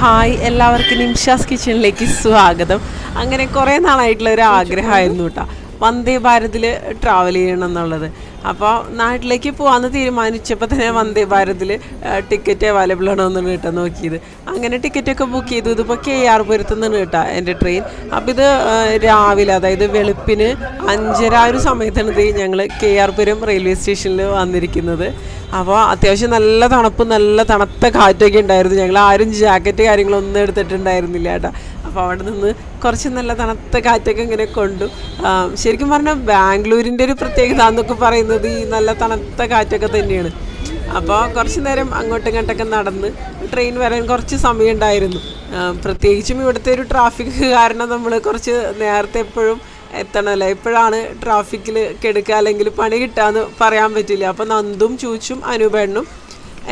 Hi എല്ലാവർക്കും നിംഷാസ് കിച്ചണിലേക്ക് സ്വാഗതം. അങ്ങനെ കുറേ നാളായിട്ടുള്ള ഒരു ആഗ്രഹമായിരുന്നു കേട്ടോ. വന്ദേ ഭാരതിൽ ട്രാവൽ ചെയ്യണം എന്നുള്ളത് അപ്പോൾ നാട്ടിലേക്ക് പോകാമെന്ന് തീരുമാനിച്ചപ്പോൾ തന്നെ വന്ദേ ഭാരതിൽ ടിക്കറ്റ് അവൈലബിൾ ആണോ എന്ന് കേട്ടോ നോക്കിയത്. അങ്ങനെ ടിക്കറ്റൊക്കെ ബുക്ക് ചെയ്തു. ഇതിപ്പോൾ കെ ആർ പുരത്തു നിന്നാണ് കേട്ടോ എന്റെ ട്രെയിൻ അപ്പോൾ ഇത് രാവിലെ അതായത് വെളുപ്പിന് അഞ്ചര ആ ഒരു സമയത്താണ് ഇത് ഞങ്ങൾ കെ ആർ പുരം റെയിൽവേ സ്റ്റേഷനിൽ വന്നിരിക്കുന്നത്. അപ്പോൾ അത്യാവശ്യം നല്ല തണുപ്പ് നല്ല തണുത്ത കാറ്റൊക്കെ ഉണ്ടായിരുന്നു. ഞങ്ങൾ ആരും ജാക്കറ്റ് കാര്യങ്ങളൊന്നും എടുത്തിട്ടുണ്ടായിരുന്നില്ല കേട്ടോ. അപ്പോൾ അവിടെ നിന്ന് കുറച്ച് നല്ല തണുത്ത കാറ്റൊക്കെ ഇങ്ങനെ കൊണ്ടു. ശരിക്കും പറഞ്ഞാൽ ബാംഗ്ലൂരിന്റെ ഒരു പ്രത്യേകത എന്നൊക്കെ പറയുന്നത് ഈ നല്ല തണുത്ത കാറ്റൊക്കെ തന്നെയാണ്. അപ്പോൾ കുറച്ച് നേരം അങ്ങോട്ടും ഇങ്ങോട്ടൊക്കെ നടന്ന് ട്രെയിൻ വരാൻ കുറച്ച് സമയം ഉണ്ടായിരുന്നു. പ്രത്യേകിച്ചും ഇവിടുത്തെ ഒരു ട്രാഫിക് കാരണം നമ്മൾ കുറച്ച് നേരത്തെ എപ്പോഴും എത്തണമല്ലോ എപ്പോഴാണ് ട്രാഫിക്കിൽ കെടുക്കുക അല്ലെങ്കിൽ പണി കിട്ടാന്ന് പറയാൻ പറ്റില്ല. അപ്പോൾ നന്ദും ചൂച്ചും അനുപേണ്ണും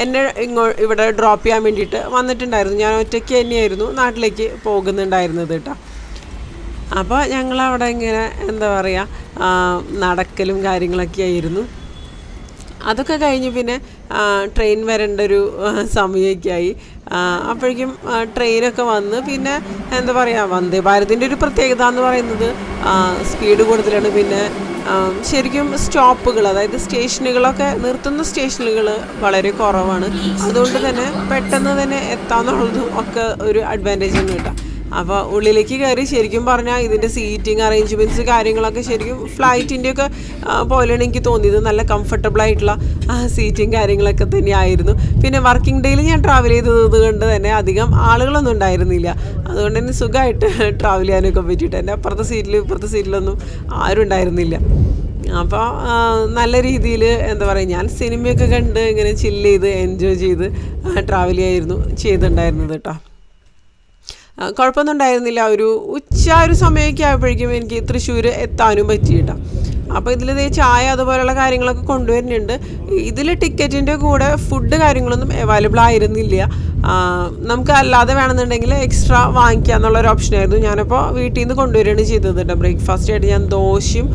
എന്നെ ഇങ്ങോ ഇവിടെ ഡ്രോപ്പ് ചെയ്യാൻ വേണ്ടിയിട്ട് വന്നിട്ടുണ്ടായിരുന്നു. ഞാൻ ഒറ്റയ്ക്ക് തന്നെയായിരുന്നു നാട്ടിലേക്ക് പോകുന്നുണ്ടായിരുന്നത് കേട്ടോ. അപ്പോൾ ഞങ്ങളവിടെ ഇങ്ങനെ എന്താ പറയുക നടക്കലും കാര്യങ്ങളൊക്കെ ആയിരുന്നു അതൊക്കെ കഴിഞ്ഞ് പിന്നെ ട്രെയിൻ വരേണ്ട ഒരു ആ, സമയമൊക്കെ ആയി ആ, അപ്പോഴേക്കും ട്രെയിനൊക്കെ വന്ന് പിന്നെ എന്താ പറയുക വന്ദേ ഭാരതിന്റെ ഒരു പ്രത്യേകത എന്ന് പറയുന്നത് സ്പീഡ് കൂടുതലാണ്. പിന്നെ ശരിക്കും സ്റ്റോപ്പുകൾ അതായത് സ്റ്റേഷനുകളൊക്കെ നിർത്തുന്ന സ്റ്റേഷനുകൾ വളരെ കുറവാണ്. അതുകൊണ്ട് തന്നെ പെട്ടെന്ന് തന്നെ എത്താമെന്നുള്ളതും ഒക്കെ ഒരു അഡ്വാന്റേജ് ഒന്നും കേട്ടോ. അപ്പോൾ ഉള്ളിലേക്ക് കയറി ശരിക്കും പറഞ്ഞാൽ ഇതിന്റെ സീറ്റിംഗ് അറേഞ്ച്മെന്റ്സ് കാര്യങ്ങളൊക്കെ ശരിക്കും ഫ്ലൈറ്റിന്റെയൊക്കെ പോലെയാണ് എനിക്ക് തോന്നിയത്. നല്ല കംഫർട്ടബിൾ ആയിട്ടുള്ള സീറ്റിംഗ് കാര്യങ്ങളൊക്കെ തന്നെയായിരുന്നു പിന്നെ വർക്കിംഗ് ഡേയിൽ ഞാൻ ട്രാവൽ ചെയ്തത് കൊണ്ട് തന്നെ അധികം ആളുകളൊന്നും ഉണ്ടായിരുന്നില്ല. അതുകൊണ്ട് തന്നെ സുഖമായിട്ട് ട്രാവൽ ചെയ്യാനൊക്കെ പറ്റിയിട്ട് എന്റെ അപ്പുറത്തെ സീറ്റിൽ ഇപ്പുറത്തെ സീറ്റിലൊന്നും ആരും ഉണ്ടായിരുന്നില്ല. അപ്പോൾ നല്ല രീതിയിൽ എന്താ പറയുക ഞാൻ സിനിമയൊക്കെ കണ്ട് ഇങ്ങനെ ചില്ല് ചെയ്ത് എൻജോയ് ചെയ്ത് ട്രാവൽ ചെയ്യായിരുന്നു ചെയ്തിട്ടുണ്ടായിരുന്നത് കേട്ടോ. കുഴപ്പമൊന്നും ഉണ്ടായിരുന്നില്ല. ഒരു ഉച്ച ഒരു സമയമൊക്കെ ആയപ്പോഴേക്കും എനിക്ക് തൃശ്ശൂർ എത്താനും പറ്റി അപ്പോൾ ഇതിൽ ചായ അതുപോലെയുള്ള കാര്യങ്ങളൊക്കെ കൊണ്ടുവരുന്നുണ്ട്. ഇതിൽ ടിക്കറ്റിന്റെ കൂടെ ഫുഡ് കാര്യങ്ങളൊന്നും അവൈലബിൾ ആയിരുന്നില്ല. നമുക്ക് അല്ലാതെ വേണമെന്നുണ്ടെങ്കിൽ എക്സ്ട്രാ വാങ്ങിക്കുക എന്നുള്ളൊരു ഓപ്ഷനായിരുന്നു ഞാനപ്പോൾ വീട്ടിൽ നിന്ന് കൊണ്ടുവരികയാണ് ചെയ്തത് കേട്ടോ. ബ്രേക്ക്ഫാസ്റ്റ് ആയിട്ട് ഞാൻ ദോശയും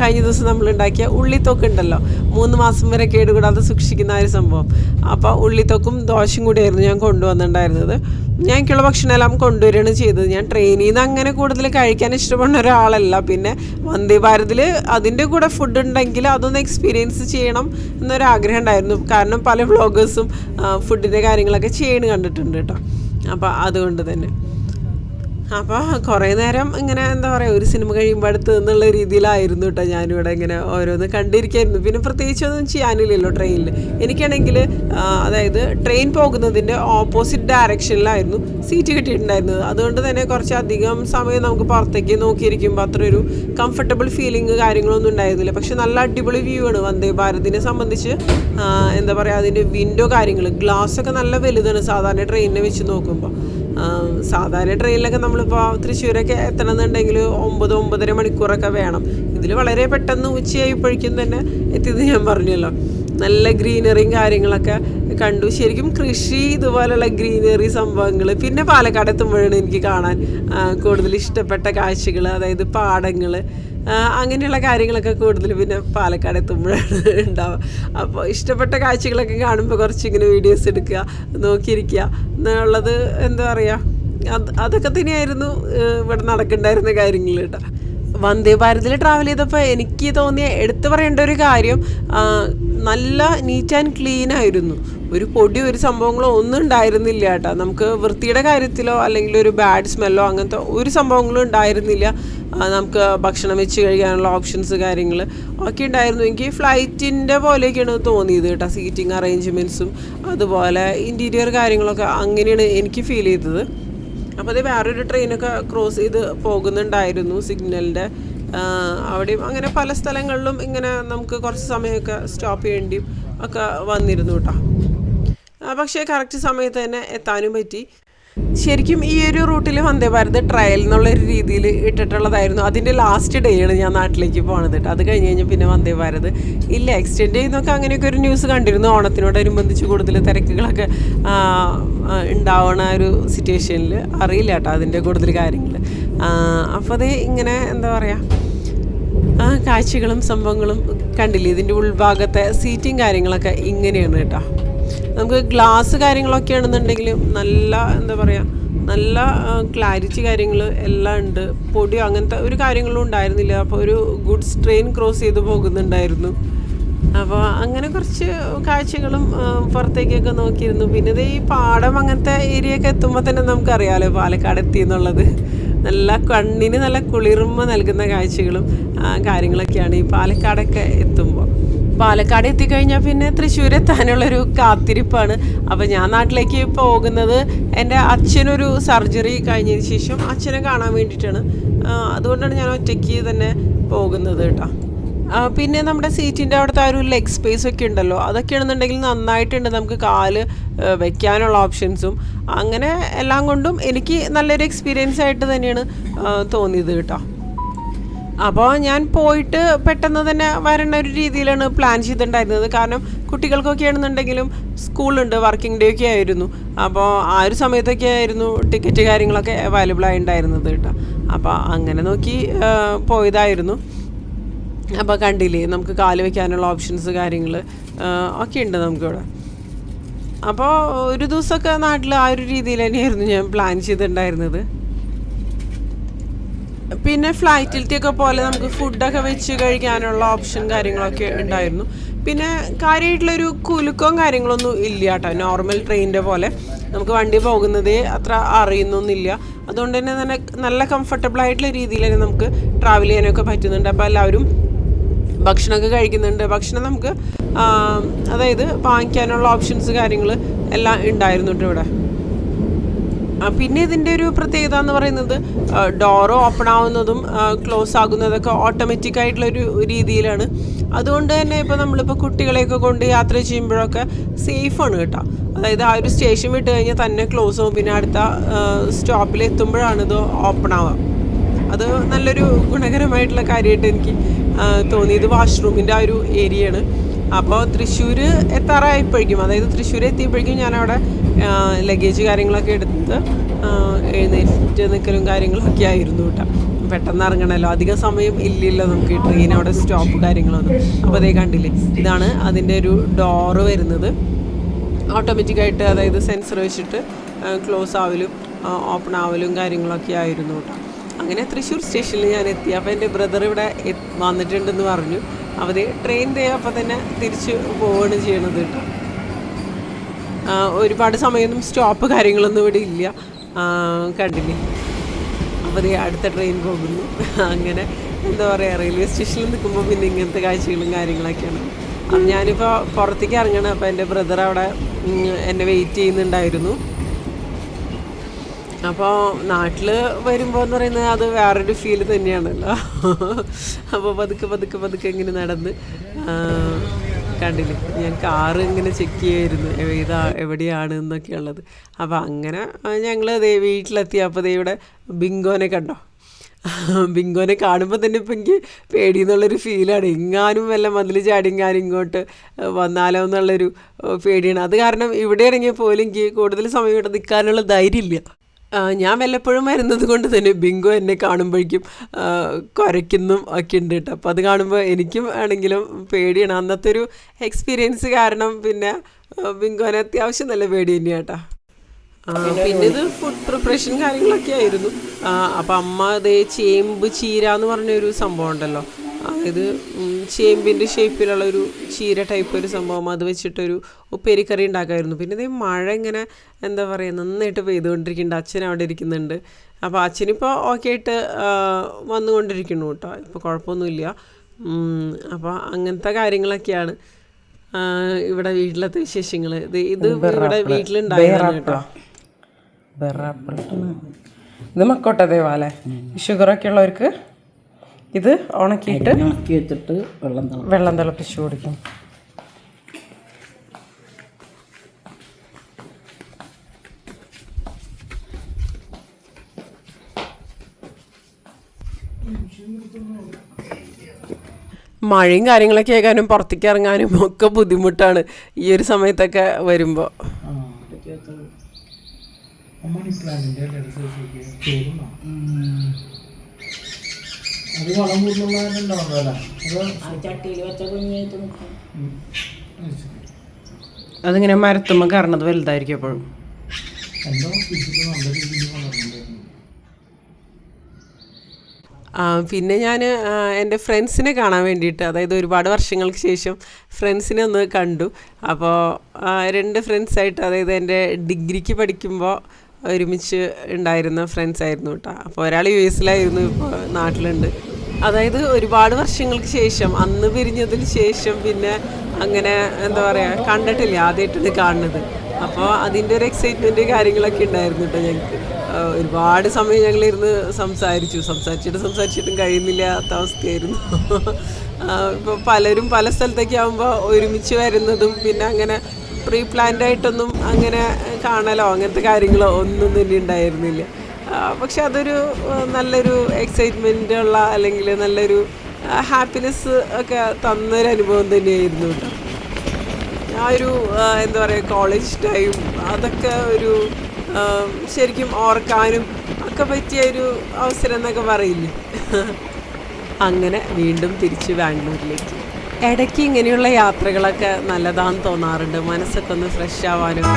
കഴിഞ്ഞ ദിവസം നമ്മൾ ഉണ്ടാക്കിയ ഉള്ളിത്തൊക്കെ ഉണ്ടല്ലോ. മൂന്ന് മാസം വരെ കേടുകൂടാതെ സൂക്ഷിക്കുന്ന ഒരു സംഭവം. അപ്പോൾ ഉള്ളിത്തൊക്കും ദോശയും കൂടിയായിരുന്നു ഞാൻ കൊണ്ടുവന്നിട്ടുണ്ടായിരുന്നത്. ഞാൻ എനിക്കുള്ള ഭക്ഷണമെല്ലാം കൊണ്ടുവരികയാണ് ചെയ്തത്. ഞാൻ ട്രെയിനിൽ നിന്ന് അങ്ങനെ കൂടുതൽ കഴിക്കാൻ ഇഷ്ടപ്പെടുന്ന ഒരാളല്ല. പിന്നെ വന്ദേ ഭാരതിൽ അതിന്റെ കൂടെ ഫുഡ് ഉണ്ടെങ്കിൽ അതൊന്ന് എക്സ്പീരിയൻസ് ചെയ്യണം എന്നൊരാഗ്രഹം ഉണ്ടായിരുന്നു. കാരണം പല വ്ളോഗേഴ്സും ഫുഡിന്റെ കാര്യങ്ങളൊക്കെ ചെയ്യണ് കണ്ടിട്ടുണ്ട് കേട്ടോ. അപ്പോൾ അതുകൊണ്ട് തന്നെ. അപ്പോൾ കുറേ നേരം ഇങ്ങനെ എന്താ പറയുക ഒരു സിനിമ കഴിയുമ്പോൾ അടുത്ത് എന്നുള്ള രീതിയിലായിരുന്നു കേട്ടോ ഞാനിവിടെ ഇങ്ങനെ ഓരോന്ന് കണ്ടിരിക്കായിരുന്നു. പിന്നെ പ്രത്യേകിച്ചൊന്നും ചെയ്യാനില്ലല്ലോ ട്രെയിനിൽ എനിക്കാണെങ്കിൽ അതായത് ട്രെയിൻ പോകുന്നതിന്റെ ഓപ്പോസിറ്റ് ഡയറക്ഷനിലായിരുന്നു സീറ്റ് കിട്ടിയിട്ടുണ്ടായിരുന്നത്. അതുകൊണ്ട് തന്നെ കുറച്ചധികം സമയം നമുക്ക് പുറത്തേക്ക് നോക്കിയിരിക്കുമ്പോൾ അത്ര ഒരു കംഫർട്ടബിൾ ഫീലിംഗ് കാര്യങ്ങളൊന്നും ഉണ്ടായിരുന്നില്ല. പക്ഷെ നല്ല അടിപൊളി വ്യൂ ആണ് വന്ദേ ഭാരതിനെ സംബന്ധിച്ച്. എന്താ പറയുക അതിന്റെ വിൻഡോ കാര്യങ്ങൾ ഗ്ലാസ് ഒക്കെ നല്ല വലുതാണ് സാധാരണ ട്രെയിനിനെ വെച്ച് നോക്കുമ്പോൾ സാധാരണ ട്രെയിനിലൊക്കെ നമ്മളിപ്പോൾ തൃശ്ശൂരൊക്കെ എത്തണമെന്നുണ്ടെങ്കിൽ ഒമ്പത് ഒമ്പതര മണിക്കൂറൊക്കെ വേണം. ഇതിൽ വളരെ പെട്ടെന്ന് ഉച്ചയായപ്പോഴേക്കും തന്നെ എത്തിയത് ഞാൻ പറഞ്ഞല്ലോ. നല്ല ഗ്രീനറിയും കാര്യങ്ങളൊക്കെ കണ്ടു. ശരിക്കും കൃഷി ഇതുപോലുള്ള ഗ്രീനറി സംഭവങ്ങൾ പിന്നെ പാലക്കാട് എത്തുമ്പോഴാണ് എനിക്ക് കാണാൻ കൂടുതൽ ഇഷ്ടപ്പെട്ട കാഴ്ചകൾ അതായത് പാടങ്ങൾ അങ്ങനെയുള്ള കാര്യങ്ങളൊക്കെ കൂടുതൽ പിന്നെ പാലക്കാട് എത്തുമ്പോഴാണ് ഉണ്ടാവുക. അപ്പോൾ ഇഷ്ടപ്പെട്ട കാഴ്ചകളൊക്കെ കാണുമ്പോൾ കുറച്ചിങ്ങനെ വീഡിയോസ് എടുക്കുക നോക്കിയിരിക്കുക. എന്നുള്ളത് എന്താ പറയുക അത് അതൊക്കെ തന്നെയായിരുന്നു ഇവിടെ നടക്കണ്ടായിരുന്ന കാര്യങ്ങൾ കേട്ടോ. വന്ദേ ഭാരതിൽ ട്രാവൽ ചെയ്തപ്പോൾ എനിക്ക് തോന്നിയ എടുത്തു പറയേണ്ട ഒരു കാര്യം നല്ല നീറ്റ് ആൻഡ് ക്ലീൻ ആയിരുന്നു. ഒരു പൊടി ഒരു സംഭവങ്ങളോ ഒന്നും ഉണ്ടായിരുന്നില്ല കേട്ടോ. നമുക്ക് വൃത്തിയുടെ കാര്യത്തിലോ അല്ലെങ്കിൽ ഒരു ബാഡ് സ്മെല്ലോ അങ്ങനത്തെ ഒരു സംഭവങ്ങളും ഉണ്ടായിരുന്നില്ല. നമുക്ക് ഭക്ഷണം വെച്ച് കഴിക്കാനുള്ള ഓപ്ഷൻസ് കാര്യങ്ങൾ ഒക്കെ ഉണ്ടായിരുന്നു. എനിക്ക് ഫ്ലൈറ്റിന്റെ പോലെയൊക്കെയാണ് തോന്നിയത് കേട്ടോ. സീറ്റിംഗ് അറേഞ്ച്മെന്റ്സും അതുപോലെ ഇന്റീരിയർ കാര്യങ്ങളൊക്കെ അങ്ങനെയാണ് എനിക്ക് ഫീൽ ചെയ്തത്. അപ്പോൾ അത് വേറൊരു ട്രെയിനൊക്കെ ക്രോസ് ചെയ്ത് പോകുന്നുണ്ടായിരുന്നു സിഗ്നലിന്റെ അവിടെയും അങ്ങനെ പല സ്ഥലങ്ങളിലും ഇങ്ങനെ നമുക്ക് കുറച്ച് സമയമൊക്കെ സ്റ്റോപ്പ് ചെയ്യേണ്ടിയും ഒക്കെ വന്നിരുന്നു കേട്ടോ. പക്ഷേ കറക്റ്റ് സമയത്ത് തന്നെ എത്താനും പറ്റി. ശരിക്കും ഈ ഒരു റൂട്ടിൽ വന്ദേ ഭാരത് ട്രയൽ എന്നുള്ള ഒരു രീതിയിൽ ഇട്ടിട്ടുള്ളതായിരുന്നു. അതിന്റെ ലാസ്റ്റ് ഡേ ആണ് ഞാൻ നാട്ടിലേക്ക് പോണത് കേട്ടോ അത് കഴിഞ്ഞ് കഴിഞ്ഞാൽ പിന്നെ വന്ദേ ഭാരത്. ഇല്ല എക്സ്റ്റെൻഡ് ചെയ്യുന്നൊക്കെ അങ്ങനെയൊക്കെ ഒരു ന്യൂസ് കണ്ടിരുന്നു. ഓണത്തിനോടനുബന്ധിച്ച് കൂടുതൽ തിരക്കുകളൊക്കെ ഉണ്ടാവണ ഒരു സിറ്റുവേഷനിൽ അറിയില്ല കേട്ടോ അതിന്റെ കൂടുതൽ കാര്യങ്ങൾ അപ്പോൾ അത് ഇങ്ങനെ എന്താ പറയുക ആ കാഴ്ചകളും സംഭവങ്ങളും കണ്ടില്ലേ? ഇതിന്റെ ഉൾഭാഗത്തെ സീറ്റിംഗ് കാര്യങ്ങളൊക്കെ ഇങ്ങനെയാണ് കേട്ടോ നമുക്ക് ഗ്ലാസ് കാര്യങ്ങളൊക്കെ ആണെന്നുണ്ടെങ്കിലും നല്ല എന്താ പറയുക നല്ല ക്ലാരിറ്റി കാര്യങ്ങൾ എല്ലാം ഉണ്ട്. പൊടിയോ അങ്ങനത്തെ ഒരു കാര്യങ്ങളും ഉണ്ടായിരുന്നില്ല. അപ്പോൾ ഒരു ഗുഡ്സ് ട്രെയിൻ ക്രോസ് ചെയ്ത് പോകുന്നുണ്ടായിരുന്നു. അപ്പോൾ അങ്ങനെ കുറച്ച് കാഴ്ചകളും പുറത്തേക്കൊക്കെ നോക്കിയിരുന്നു. പിന്നെ ഇത് ഈ പാടം അങ്ങനത്തെ ഏരിയയൊക്കെ എത്തുമ്പോൾ തന്നെ നമുക്കറിയാമല്ലോ പാലക്കാട് എത്തി എന്നുള്ളത് നല്ല കണ്ണിന് നല്ല കുളിർമ നൽകുന്ന കാഴ്ചകളും കാര്യങ്ങളൊക്കെയാണ് ഈ പാലക്കാടൊക്കെ എത്തുമ്പോൾ. പാലക്കാട് എത്തിക്കഴിഞ്ഞാൽ പിന്നെ തൃശ്ശൂർ എത്താനുള്ളൊരു കാത്തിരിപ്പാണ്. അപ്പോൾ ഞാൻ നാട്ടിലേക്ക് പോകുന്നത് എന്റെ അച്ഛനൊരു സർജറി കഴിഞ്ഞതിന് ശേഷം അച്ഛനെ കാണാൻ വേണ്ടിയിട്ടാണ്. അതുകൊണ്ടാണ് ഞാൻ ഒറ്റയ്ക്ക് തന്നെ പോകുന്നത് കേട്ടോ. പിന്നെ നമ്മുടെ സീറ്റിന്റെ അവിടുത്തെ ആ ഒരു ലെഗ് സ്പേസ് ഒക്കെ ഉണ്ടല്ലോ അതൊക്കെയാണെന്നുണ്ടെങ്കിൽ നന്നായിട്ടുണ്ട്. നമുക്ക് കാൽ വെക്കാനുള്ള ഓപ്ഷൻസും അങ്ങനെ എല്ലാം കൊണ്ടും എനിക്ക് നല്ലൊരു എക്സ്പീരിയൻസ് ആയിട്ട് തന്നെയാണ് തോന്നിയത് കേട്ടോ. അപ്പോൾ ഞാൻ പോയിട്ട് പെട്ടെന്ന് തന്നെ വരണ ഒരു രീതിയിലാണ് പ്ലാൻ ചെയ്തിട്ടുണ്ടായിരുന്നത്. കാരണം കുട്ടികൾക്കൊക്കെ ആണെന്നുണ്ടെങ്കിലും സ്കൂളുണ്ട് വർക്കിംഗ് ഡേ ഒക്കെ ആയിരുന്നു. അപ്പോൾ ആ ഒരു സമയത്തൊക്കെ ആയിരുന്നു ടിക്കറ്റ് കാര്യങ്ങളൊക്കെ അവൈലബിൾ ആയി ഉണ്ടായിരുന്നത് കേട്ടോ. അപ്പോൾ അങ്ങനെ നോക്കി പോയതായിരുന്നു. അപ്പോൾ കണ്ടില്ലേ നമുക്ക് കാൽ വയ്ക്കാനുള്ള ഓപ്ഷൻസ് കാര്യങ്ങൾ ഒക്കെ ഉണ്ട് നമുക്കിവിടെ. അപ്പോൾ ഒരു ദിവസമൊക്കെ നാട്ടിൽ ആ ഒരു രീതിയിൽ തന്നെയായിരുന്നു ഞാൻ പ്ലാൻ ചെയ്തിട്ടുണ്ടായിരുന്നത്. പിന്നെ ഫ്ലൈറ്റിലത്തെയൊക്കെ പോലെ നമുക്ക് ഫുഡൊക്കെ വെച്ച് കഴിക്കാനുള്ള ഓപ്ഷൻ കാര്യങ്ങളൊക്കെ ഉണ്ടായിരുന്നു. പിന്നെ കാര്യമായിട്ടുള്ളൊരു കുലുക്കവും കാര്യങ്ങളൊന്നും ഇല്ല കേട്ടോ നോർമൽ ട്രെയിനിന്റെ പോലെ നമുക്ക് വണ്ടി പോകുന്നതേ അത്ര അറിയുന്നൊന്നുമില്ല. അതുകൊണ്ട് തന്നെ നല്ല നല്ല കംഫർട്ടബിൾ ആയിട്ടുള്ള രീതിയിൽ തന്നെ നമുക്ക് ട്രാവൽ ചെയ്യാനൊക്കെ പറ്റുന്നുണ്ട്. അപ്പോൾ എല്ലാവരും ഭക്ഷണമൊക്കെ കഴിക്കുന്നുണ്ട്. ഭക്ഷണം നമുക്ക് അതായത് വാങ്ങിക്കാനുള്ള ഓപ്ഷൻസ് കാര്യങ്ങൾ എല്ലാം ഉണ്ടായിരുന്നുണ്ട് ഇവിടെ. പിന്നെ ഇതിന്റെ ഒരു പ്രത്യേകത എന്ന് പറയുന്നത് ഡോർ ഓപ്പൺ ആവുന്നതും ക്ലോസ് ആകുന്നതൊക്കെ ഓട്ടോമാറ്റിക് ആയിട്ടുള്ള ഒരു രീതിയിലാണ്. അതുകൊണ്ട് തന്നെ ഇപ്പോൾ നമ്മളിപ്പോൾ കുട്ടികളെയൊക്കെ കൊണ്ട് യാത്ര ചെയ്യുമ്പോഴൊക്കെ സേഫാണ് കേട്ടോ. അതായത് ആ ഒരു സ്റ്റേഷൻ വിട്ട് കഴിഞ്ഞാൽ തന്നെ ക്ലോസ് ആവും. പിന്നെ അടുത്ത സ്റ്റോപ്പിൽ എത്തുമ്പോഴാണ് ഇത് ഓപ്പൺ ആവുക. അത് നല്ലൊരു ഗുണകരമായിട്ടുള്ള കാര്യമായിട്ട് എനിക്ക് തോന്നി. തോന്നിയത് വാഷ്റൂമിന്റെ ആ ഒരു ഏരിയയാണ് അപ്പോൾ തൃശ്ശൂർ എത്താറായപ്പോഴേക്കും അതായത് തൃശ്ശൂർ എത്തിയപ്പോഴേക്കും ഞാനവിടെ ലഗേജ് കാര്യങ്ങളൊക്കെ എടുത്ത് ആ, എഴുന്നേറ്റ് നിൽക്കലും കാര്യങ്ങളൊക്കെ ആയിരുന്നു കേട്ടോ. പെട്ടെന്ന് ഇറങ്ങണമല്ലോ അധികം സമയം ഇല്ലല്ലോ നമുക്ക് ഈ ട്രെയിൻ അവിടെ സ്റ്റോപ്പ് കാര്യങ്ങളൊന്നും. അപ്പോൾ അതേ കണ്ടില്ലേ? ഇതാണ് അതിന്റെ ഒരു ഡോറ് വരുന്നത്. ഓട്ടോമാറ്റിക്കായിട്ട് അതായത് സെൻസർ വെച്ചിട്ട് ക്ലോസ് ആവലും ഓപ്പൺ ആവലും കാര്യങ്ങളൊക്കെ ആയിരുന്നു കേട്ടോ. അങ്ങനെ തൃശ്ശൂർ സ്റ്റേഷനിൽ ഞാൻ എത്തി. അപ്പോൾ എന്റെ ബ്രദർ ഇവിടെ വന്നിട്ടുണ്ടെന്ന് പറഞ്ഞു. അവർ ട്രെയിൻ ദേ അപ്പോൾ തന്നെ തിരിച്ച് പോവുകയാണ് ചെയ്യണത് കേട്ടോ. ഒരുപാട് സമയമൊന്നും സ്റ്റോപ്പ് കാര്യങ്ങളൊന്നും ഇവിടെ ഇല്ല. കണ്ടില്ലേ? അപ്പോൾ അടുത്ത ട്രെയിൻ പോകുന്നു. അങ്ങനെ എന്താ പറയുക റെയിൽവേ സ്റ്റേഷനിൽ നിൽക്കുമ്പോൾ പിന്നെ ഇങ്ങനത്തെ കാഴ്ചകളും കാര്യങ്ങളൊക്കെയാണ്. അപ്പം ഞാനിപ്പോൾ പുറത്തേക്ക് ഇറങ്ങണം. അപ്പോൾ എന്റെ ബ്രദർ അവിടെ എന്നെ വെയിറ്റ് ചെയ്യുന്നുണ്ടായിരുന്നു. അപ്പോൾ നാട്ടിൽ വരുമ്പോൾ എന്ന് പറയുന്നത് അത് വേറൊരു ഫീൽ തന്നെയാണല്ലോ. അപ്പോൾ പതുക്കെ പതുക്കെ പതുക്കെ ഇങ്ങനെ നടന്ന് കണ്ടില്ലേ? ഞാൻ കാറ് ഇങ്ങനെ ചെക്ക് ചെയ്യായിരുന്നു. ഏതാ എവിടെയാണ് എന്നൊക്കെ ഉള്ളത്. അപ്പോൾ അങ്ങനെ ഞങ്ങൾ വീട്ടിലെത്തി. അപ്പോൾ ഇവിടെ ബിങ്കോനെ കണ്ടോ? ബിങ്കോനെ കാണുമ്പോൾ തന്നെ ഇപ്പം എനിക്ക് പേടി എന്നുള്ളൊരു ഫീലാണ്. എങ്ങാനും വല്ല മതിൽ ചാടിങ്ങാനും ഇങ്ങോട്ട് വന്നാലോ എന്നുള്ളൊരു പേടിയാണ്. അത് കാരണം ഇവിടെ ഇറങ്ങിയ പോലും എനിക്ക് കൂടുതൽ സമയം ഇവിടെ നിൽക്കാനുള്ള ധൈര്യമില്ല. ഞാൻ വല്ലപ്പോഴും വരുന്നത് കൊണ്ട് തന്നെ ബിങ്കോ എന്നെ കാണുമ്പോഴേക്കും കുരയ്ക്കുന്നും ഒക്കെ ഉണ്ട് കേട്ടോ. അപ്പോൾ അത് കാണുമ്പോൾ എനിക്കും ആണെങ്കിലും പേടിയാണ്. അന്നത്തെ ഒരു എക്സ്പീരിയൻസ് കാരണം പിന്നെ ബിങ്കോനെ അത്യാവശ്യം നല്ല പേടി തന്നെയാണ് കേട്ടോ. പിന്നെ ഇത് ഫുഡ് പ്രിപ്പറേഷൻ കാര്യങ്ങളൊക്കെ ആയിരുന്നു. അപ്പം അമ്മ അതേ ചേമ്പ് ചീര എന്ന് പറഞ്ഞൊരു സംഭവം ഉണ്ടല്ലോ. ഉം, ചേമ്പിന്റെ ഷേപ്പിലുള്ള ഒരു ചീര ടൈപ്പ് ഒരു സംഭവം അത് വെച്ചിട്ടൊരു ഉപ്പേരിക്കറി ഉണ്ടാക്കായിരുന്നു. പിന്നെ ഇതേ മഴ ഇങ്ങനെ എന്താ പറയുക നന്നായിട്ട് പെയ്തുകൊണ്ടിരിക്കുന്നുണ്ട്. അച്ഛൻ അവിടെ ഇരിക്കുന്നുണ്ട്. അപ്പോൾ അച്ഛനിപ്പോൾ ഓക്കെ ആയിട്ട് വന്നുകൊണ്ടിരിക്കുന്നു കേട്ടോ. ഇപ്പോൾ കുഴപ്പമൊന്നുമില്ല. അപ്പോൾ അങ്ങനത്തെ കാര്യങ്ങളൊക്കെയാണ് ഇവിടെ വീട്ടിലത്തെ വിശേഷങ്ങൾ ഇത് ഇത് ഇവിടെ വീട്ടിലുണ്ടായിരുന്നു കേട്ടോ. ഇത് മക്കോട്ടെ ദേവാലേ ഷുഗറൊക്കെ ഉള്ളവർക്ക് ഇത് ഉണക്കിയിട്ട് ഉണക്കി വെച്ചിട്ട് വെള്ളം വെള്ളം തിളപ്പിച്ച് കൊടുക്കും. മഴയും കാര്യങ്ങളൊക്കെ ആക്കാനും പുറത്തേക്ക് ഇറങ്ങാനും ഒക്കെ ബുദ്ധിമുട്ടാണ് ഈ ഒരു സമയത്തൊക്കെ വരുമ്പോൾ അത് വളം ഉണ്ടാവുന്നതല്ല അത് ആ ചട്ടിയിൽ വെച്ച കുഞ്ഞായിട്ട് നിൽക്കും. അതിങ്ങനെ മരത്തുമ്പോൾ കറണത് വലുതായിരിക്കും എപ്പോഴും. എന്തോ ഫിസിക്സ് നല്ല രീതിയിൽ വന്നിട്ടുണ്ടായിരുന്നു പിന്നെ ഞാൻ എന്റെ ഫ്രണ്ട്സിനെ കാണാൻ വേണ്ടിയിട്ട് അതായത് ഒരുപാട് വർഷങ്ങൾക്ക് ശേഷം ഫ്രണ്ട്സിനെ ഒന്ന് കണ്ടു. അപ്പോൾ രണ്ട് ഫ്രണ്ട്സായിട്ട് അതായത് എന്റെ ഡിഗ്രിക്ക് പഠിക്കുമ്പോൾ ഒരുമിച്ച് ഉണ്ടായിരുന്ന ഫ്രണ്ട്സ് ആയിരുന്നു കേട്ടോ അപ്പോൾ ഒരാൾ യു എസിലായിരുന്നു ഇപ്പോൾ നാട്ടിലുണ്ട്. അതായത് ഒരുപാട് വർഷങ്ങൾക്ക് ശേഷം അന്ന് പിരിഞ്ഞതിന് ശേഷം പിന്നെ അങ്ങനെ എന്താ പറയുക കണ്ടിട്ടില്ല ആദ്യമായിട്ടാണ് കാണുന്നത്. അപ്പോൾ അതിന്റെ ഒരു എക്സൈറ്റ്മെന്റ് കാര്യങ്ങളൊക്കെ ഉണ്ടായിരുന്നു കേട്ടോ ഞങ്ങൾക്ക് ഒരുപാട് സമയം ഞങ്ങളിരുന്ന് സംസാരിച്ചു. സംസാരിച്ചിട്ട് സംസാരിച്ചിട്ടും കഴിയുന്നില്ലാത്ത അവസ്ഥയായിരുന്നു. ഇപ്പോൾ പലരും പല സ്ഥലത്തേക്ക് ആകുമ്പോൾ ഒരുമിച്ച് വരുന്നതും പിന്നെ അങ്ങനെ പ്രീ പ്ലാൻഡ് ആയിട്ടൊന്നും അങ്ങനെ കാണലോ? അങ്ങനത്തെ കാര്യങ്ങളോ ഒന്നും തന്നെ ഉണ്ടായിരുന്നില്ല. പക്ഷെ അതൊരു നല്ലൊരു എക്സൈറ്റ്മെന്റ് ഉള്ള അല്ലെങ്കിൽ നല്ലൊരു ഹാപ്പിനെസ് ഒക്കെ തന്നൊരു അനുഭവം തന്നെയായിരുന്നു ആ ഒരു എന്താ പറയുക കോളേജ് ടൈം അതൊക്കെ ഒരു ശരിക്കും ഓർക്കാനും ഒക്കെ പറ്റിയ ഒരു അവസരം എന്നൊക്കെ പറയില്ലേ? അങ്ങനെ വീണ്ടും തിരിച്ച് ബാംഗ്ലൂരിലേക്ക്. ഇടയ്ക്ക് ഇങ്ങനെയുള്ള യാത്രകളൊക്കെ നല്ലതാണെന്ന് തോന്നാറുണ്ട്. മനസ്സൊക്കെ ഒന്ന് ഫ്രഷ് ആവാനും.